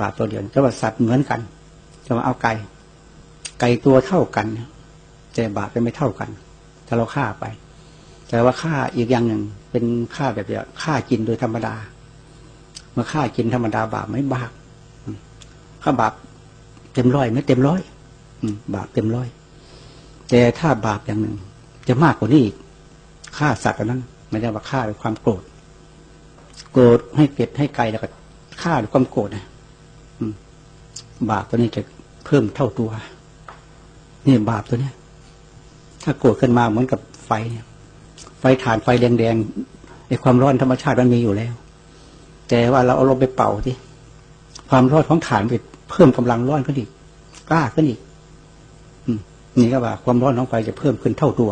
บาปตัวเดียวแต่ว่าสัตว์เหมือนกันจะมาเอาไก่ ไก่ตัวเท่ากันแต่บาปจะไม่เท่ากันถ้าเราฆ่าไป แต่ว่าฆ่าอีกอย่างหนึ่งเป็นฆ่าแบบเดียวฆ่ากินโดยธรรมดาเมื่อฆ่ากินธรรมดาบาปไม่บาปข้าบาปเต็มร้อยไม่เต็มร้อยบาปเต็มร้อย แต่ถ้าบาปอย่างหนึ่ง จะมากกว่านี้อีกฆ่าสัตว์นั้นไม่ได้ว่าฆ่าด้วยความโกรธ โกรธให้เป็ดให้ไก่แล้วก็ฆ่าด้วยความโกรธนะ บาปตัวนี้จะเพิ่มเท่าตัว นี่บาปตัวนี้ถ้าโกรธขึ้นมาเหมือนกับไฟเนี่ย ไฟฐานไฟแดงๆไอ้ความร้อนธรรมชาติมันมีอยู่แล้ว แต่ว่าเราเอาลงไปเป่าที่ความร้อนของฐานไปเพิ่มกำลังร้อนขึ้นอีกกล้าขึ้นอีกนี่ก็ว่า ความร้อนของไฟจะเพิ่มขึ้นเท่าตัว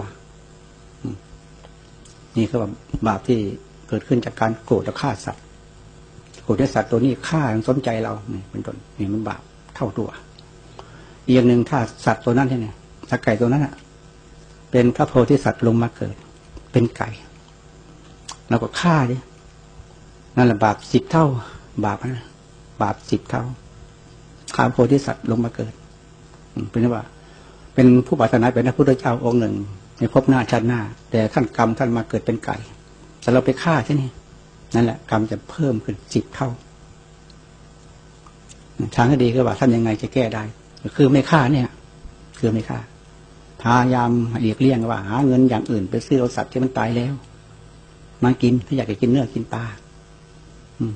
นี่ก็ว่าบาปที่เกิดขึ้นจากการโกรธและฆ่าสัตว์โกรธสัตว์ตัวนี้ฆ่าสนใจเราเนี่ยเป็นต้นนี่มันบาป เท่าตัว อีกอย่างหนึ่งถ้าสัตว์ตัวนั้นเนี่ยถ้าไก่ตัวนั้นอะ เป็นพระโพธิสัตว์ลงมาเกิด เป็นไก่เราก็ฆ่าดินั่นแหละบาปสิบเท่า บาปนะบาปสิบเท่าข้าโพธิสัตว์ลงมาเกิดเป็นว่า เป็นผู้ปรารถนาเป็นพระพุทธเจ้าองค์หนึ่งในภพหน้าชาติหน้า แต่ท่านกรรมท่านมาเกิดเป็นไก่ แต่เราไปฆ่าใช่ไหมนั่นแหละ กรรมจะเพิ่มขึ้นสิบเท่า ทางที่ดีก็ว่าท่านยังไงจะแก้ได้ คือไม่ฆ่าเนี่ย คือไม่ฆ่าพยายามเลียกเลี่ยงว่าหาเงินอย่างอื่นไปซื้อเอาสัตว์ที่มันตายแล้วมากินถ้าอยากจะกินเนื้อกินปลาอืม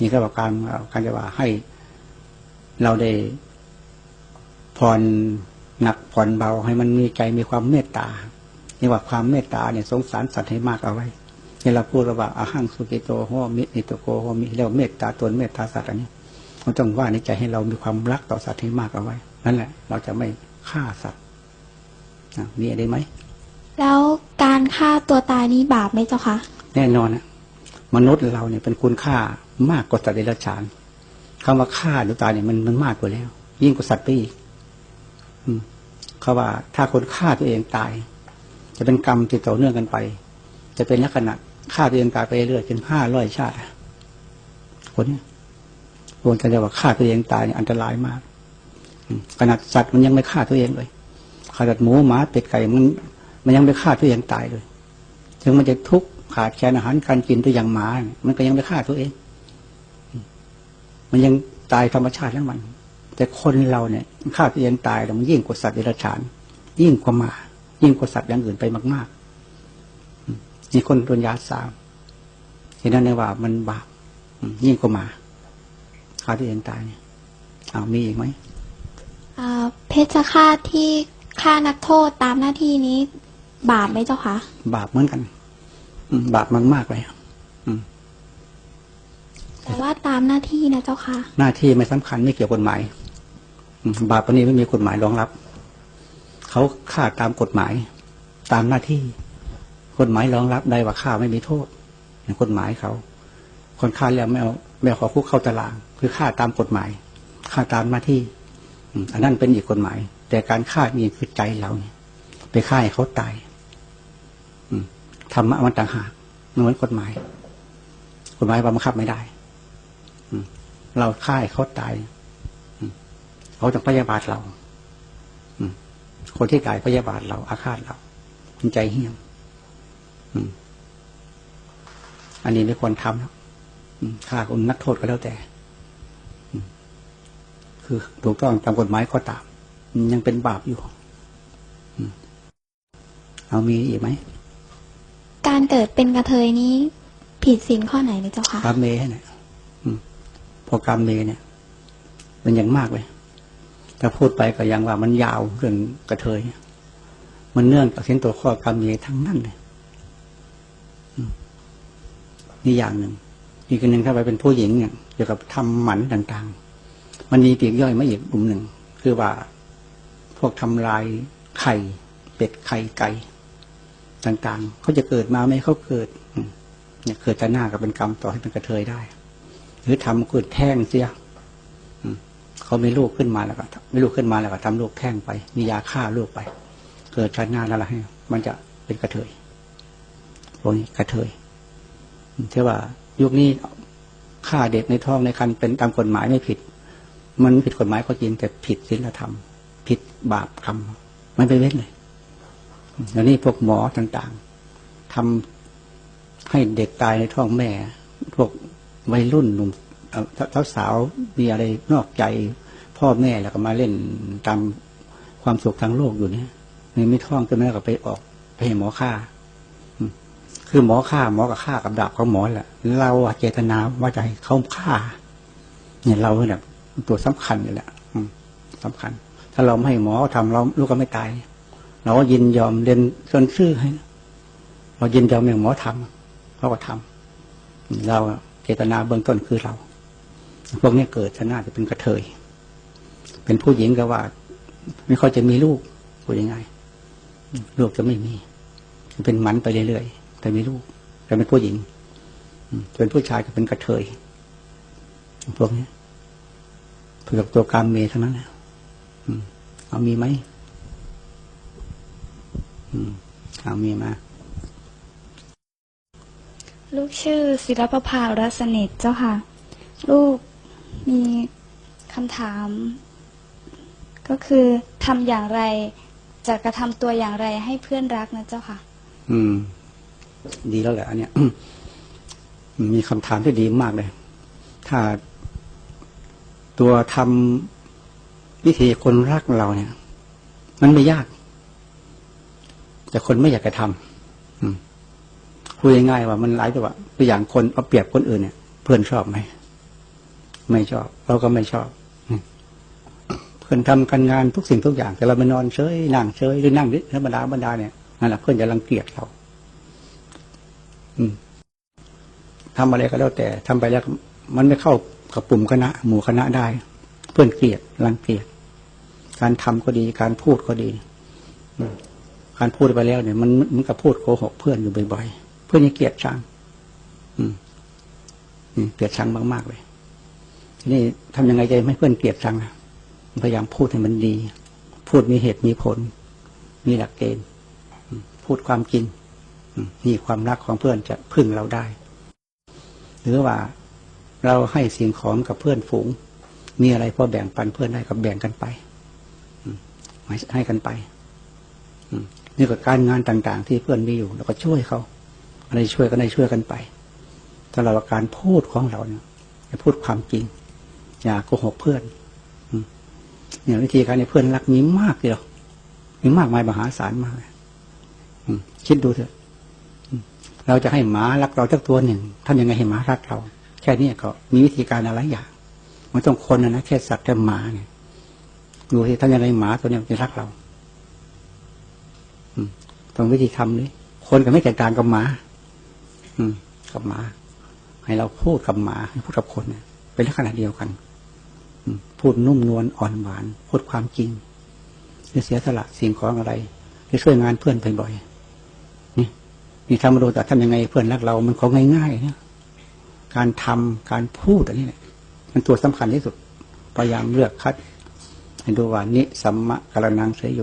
นี่ก็บอกการการจะว่าให้เราได้ผ่อนหนักผ่อนเบาให้มันมีใจมีความเมตตานี่ว่าความเมตตาเนี่ยสงสารสัตว์ให้มากเอาไว้ที่เราพูดว่าอาหังสุกิโตโหมินิโตโกโหมิเรียกเมตตาตนเมตตาสัตว์อันนี้ เราต้องว่าในใจให้เรามีความรักต่อสัตว์ให้มากเอาไว้ นั่นแหละ เราจะไม่ฆ่าสัตว์มีอะไรไหม แล้วการฆ่าตัวตายนี้บาปไหมเจ้าคะ แน่นอนนะมนุษย์เราเนี่ยเป็นคุณค่ามากกว่าสัตว์เดรัจฉานคำว่าฆ่าหรือตายเนี่ยมันมันมากกว่าแล้ว ยิ่งกว่าสัตว์ไปอีกเขาว่า ถ้าคนฆ่าตัวเองตาย จะเป็นกรรมติดต่อเนื่องกันไป จะเป็นลักษณะฆ่าตัวเองตายไปเรื่อยจนห้าร้อยชาติคนนี้ คนกันจะว่าฆ่าตัวเองตายเนี่ยอันตรายมากขนาดสัตว์มันยังไม่ฆ่าตัวเองเลยขนาดหมูหมาเป็ดไก่มันมันยังไม่ฆ่าตัวเองตายเลย ถึงมันจะทุกข์ขาดแคลนอาหารการกินตัวอย่างหมา มันก็ยังไม่ฆ่าตัวเอง มันยังตายธรรมชาติแล้วมัน แต่คนเราเนี่ยฆ่าตัวเองตายแล้วมันยิ่งกว่าสัตว์เดรัจฉาน ยิ่งกว่าหมา ยิ่งกว่าสัตว์อย่างอื่นไปมากๆนี่คนปัญญาสามเห็นนั้นเลยว่ามันบาปยิ่งกว่าหมา ฆ่าตัวเองตายเนี่ยเอามีอีกไหมเพชฌฆาตที่ฆ่านักโทษตามหน้าที่นี้ บาปไหมเจ้าคะบาปเหมือนกันบาปมันมากเลยแต่ว่าตามหน้าที่นะเจ้าค่ะ หน้าที่ไม่สำคัญไม่เกี่ยวกฎหมายบาปนี้ไม่มีกฎหมายรองรับ เขาฆ่าตามกฎหมาย ตามหน้าที่ กฎหมายรองรับได้ว่าฆ่าไม่มีโทษอย่างกฎหมายเขา คนฆ่าแล้วไม่เอาไม่ขอคุกเข้าตาราง คือฆ่าตามกฎหมายฆ่าตามหน้าที่อันนั้นเป็นอีกกฎหมาย แต่การฆ่านี่คือใจเราเนี่ยไปฆ่าให้เขาตายธรรมะมันต่างหากมันเหมือนกฎหมาย กฎหมายบังคับไม่ได้เราฆ่าเขาตายเขาจะพยาบาทเราคนที่ตายพยาบาทเรา อาฆาตเราใจเหี้ยมอันนี้ไม่ควรทำนะ ฆ่าคนนักโทษก็แล้วแต่ คือถูกต้องตามกฎหมายก็ตาม ยังเป็นบาปอยู่เอามีอีกไหม การเกิดเป็นกระเทยนี้ ผิดศีลข้อไหนเลยเจ้าคะกรรมเมเนี่ยพอกรรมเมเนี่ย มันยังมากเลยถ้าพูดไปก็ยังว่ามันยาวเรื่องกระเทย มันเนื่องจากเส้นตัวข้อกรรมเมทั้งนั้นเลยนี่อย่างหนึ่ง อีกอันหนึ่งถ้าไปเป็นผู้หญิงเนี่ยเกี่ยวกับทำหมันต่างๆ มันมีปีกย่อยมาอีกกลุ่มหนึ่ง คือว่าพวกทำลายไข่ เป็ดไข่ไก่ต่างๆ เขาจะเกิดมาไหมเขาเกิดเนี่ยเกิดแต่หน้าก็เป็นกรรมต่อให้เป็นกระเทยได้ หรือทำเกิดแท่งเสียเขาไม่ลูกขึ้นมาแล้วก็ไม่ลูกขึ้นมาแล้วก็ทำลูกแท่งไป มียาฆ่าลูกไป เกิดชาติหน้าแล้วล่ะให้มันจะเป็นกระเทยพวกนี้กระเทยเท่ว่า ยุคนี้ฆ่าเด็กในท้องในคันเป็นตามกฎหมายไม่ผิด มันผิดกฎหมายก็จริงแต่ผิดศีลธรรม ผิดบาปกรรมมันไปเว้นเลยแล้วนี่พวกหมอต่างๆทำให้เด็กตายในท้องแม่ พวกวัยรุ่นหนุ่มท้าสาวมีอะไรนอกใจ พ่อแม่แล้วก็มาเล่นตามความสุขทางโลกอยู่เนี่ยในไม่ท้องก็แม่ก็ไปออกไปให้หมอฆ่า คือหมอฆ่าหมอกับฆ่ากับดาบของหมอแหละเราเจตนาว่าจะให้เขาฆ่า เนี่ยเราเนี่ยตัวสำคัญเลยแหละอืมสำคัญ ถ้าเราไม่ให้หมอทำเราลูกก็ไม่ตาย เราก็ยินยอมเรียนจนชื่อให้ เรายินยอมอย่างหมอทำเขาก็ทำเราเจตนาเบื้องต้นคือเรา พวกนี้เกิดชนะจะเป็นกระเทย เป็นผู้หญิงก็ว่า ไม่ค่อยจะมีลูกพูดยังไงลูกจะไม่มี เป็นมันไปเรื่อยๆ แต่มีลูก แต่เป็นผู้หญิงอืมเป็นผู้ชายก็เป็นกระเทยพวกนี้เผือกตัวกรรมเมย์ทั้งนั้นนะอืมเอามีไหมอืมเอามีมา ลูกชื่อศิลปภารัสนิทเจ้าค่ะ ลูกมีคำถาม ก็คือทำอย่างไร จะกระทำตัวอย่างไรให้เพื่อนรักนะเจ้าค่ะ อืม ดีแล้วแหละอันเนี้ยมีคำถามที่ดีมากเลย ถ้าตัวทำวิธีคนรักเราเนี่ย มันไม่ยาก แต่คนไม่อยากจะทำอืมพูดง่ายๆว่ามันหลายตัวตัวอย่างคนเอาเปรียบคนอื่นเนี่ยเพื่อนชอบไหมไม่ชอบ เราก็ไม่ชอบเพื่อนทำการงานทุกสิ่งทุกอย่าง แต่เราไปนอนเฉยนั่งเฉยหรือนั่งธรรมดาธรรมดาเนี่ยนั่นแหละเพื่อนจะรังเกียจเรา อืมทำอะไรก็แล้วแต่ทำไปแล้วมันไม่เข้ากับปุ่มคณะ หมู่คณะได้ เพื่อนเกลียดรังเกียจการทำก็ดีการพูดก็ดีอืการพูดไปแล้วเนี่ยมันมันกับพูดโกหกเพื่อนอยู่บ่อยๆเพื่อนยังเกลียดชังอืมเกลียดชังมากๆเลย ทีนี้ทำยังไงจะไม่เพื่อนเกลียดชังอะพยายามพูดให้มันดี พูดมีเหตุมีผล มีหลักเกณฑ์พูดความจริง นี่ความรักของเพื่อนจะพึ่งเราได้ หรือว่าเราให้สิ่งของกับเพื่อนฝูง มีอะไรพอแบ่งปันเพื่อนได้ก็แบ่งกันไปให้กันไปนี่ก็การงานต่าง ๆ ที่เพื่อนมีอยู่เราก็ช่วยเขาอะไรช่วยกันได้ช่วยกันไปตลอดการพูดของเราเนี่ยพูดความจริง อย่าโกหกเพื่อนอืมเนี่ยวิธีการในเพื่อนรักมีมากเดียวมีมากมายมหาศาลมากคิดดูเถอะ เราจะให้หมารักเราสักตัวหนึ่งทำยังไงให้หมารักเรา แค่นี้ก็มีวิธีการอะไรอย่างมันต้องคนนะนะแค่สัตว์แค่หมาเนี่ยดูที่ทำยังไงหมาตัวนี้มันจะรักเราต้องวิธีทำนี่คนก็ไม่แตกต่างกับหมา อืม กับหมา ให้เราพูดกับหมาพูดกับคนเนี่ยเป็นลักษณะเดียวกันอืพูดนุ่มนวลอ่อนหวาน พูดความจริงหรือเสียสละสิ่งของอะไรหรือช่วยงานเพื่อนบ่อยๆ นี่ทำมาดูแต่ทำยังไงเพื่อนรักเรา มันของง่ายๆนี่ยการทำการพูดอันนี้แหละมันตัวสำคัญที่สุดพยายามเลือกคัดให้ดูว่านิสัมมะกรนังเสยโย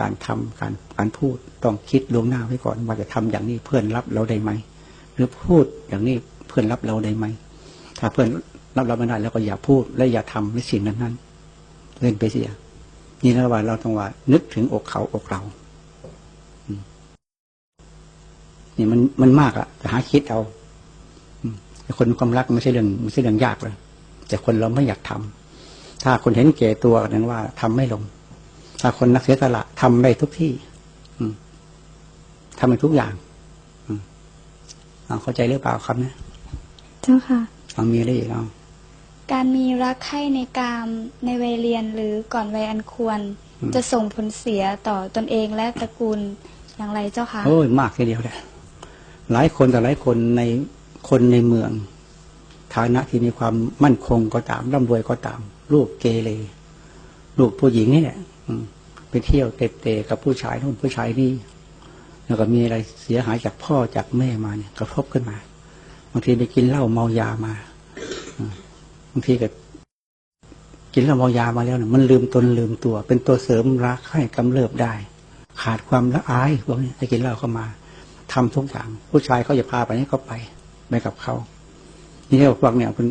การทำการการพูดต้องคิดล่วงหน้าไว้ก่อน ว่าจะทำอย่างนี้เพื่อนรับเราได้ไหมหรือพูดอย่างนี้เพื่อนรับเราได้ไหมถ้าเพื่อนรับเราไม่ได้แล้วก็อย่าพูดและอย่าทำในสิ่งนั้นนั้นๆเล่นไปเสียนี่นะว่าเราต้องว่านึกถึงอกเขาอกเรา นี่มันมันมากอะแต่หาคิดเอาอืมแต่คนมีความรักไม่ใช่เรื่องไม่ใช่เรื่องยากเลยแต่คนเราไม่อยากทำถ้าคนเห็นแก่ตัวนั้นว่าทำไม่ลง ถ้าคนนักเสียสละทำได้ทุกที่ อืมทำในทุกอย่างอืมเอาเข้าใจหรือเปล่าครับเนี่ยเจ้าค่ะเอามีอะไรอีกเอาการมีรักใคร่ในกามในวัยเรียนหรือก่อนวัยอันควร จะส่งผลเสียต่อตนเองและตระกูลอย่างไรเจ้าค่ะโอ้ยมากทีเดียวเลย หลายคนแต่หลายคนในคนในเมือง ฐานะที่มีความมั่นคงก็ตามร่ำรวยก็ตาม ลูกเกเรลูกผู้หญิงนี่แหละไปเที่ยวเตะเตะกับผู้ชายนู่นผู้ชายนี่แล้วก็มีอะไรเสียหายจากพ่อจากแม่มาเนี่ยกระทบขึ้นมาบางทีไปกินเหล้าเมายามาบางทีก็กินเหล้าเมายามาแล้วเนี่ยมันลืมตนลืมตัว เป็นตัวเสริมรักให้กำเริบได้ ขาดความละอายพวกนี้ถ้ากินเหล้าเข้ามา ทำทุกอย่าง ผู้ชายเขาจะพาไปให้เขาไปไปกับเขานี่เรียกว่าเนี่ยเป็น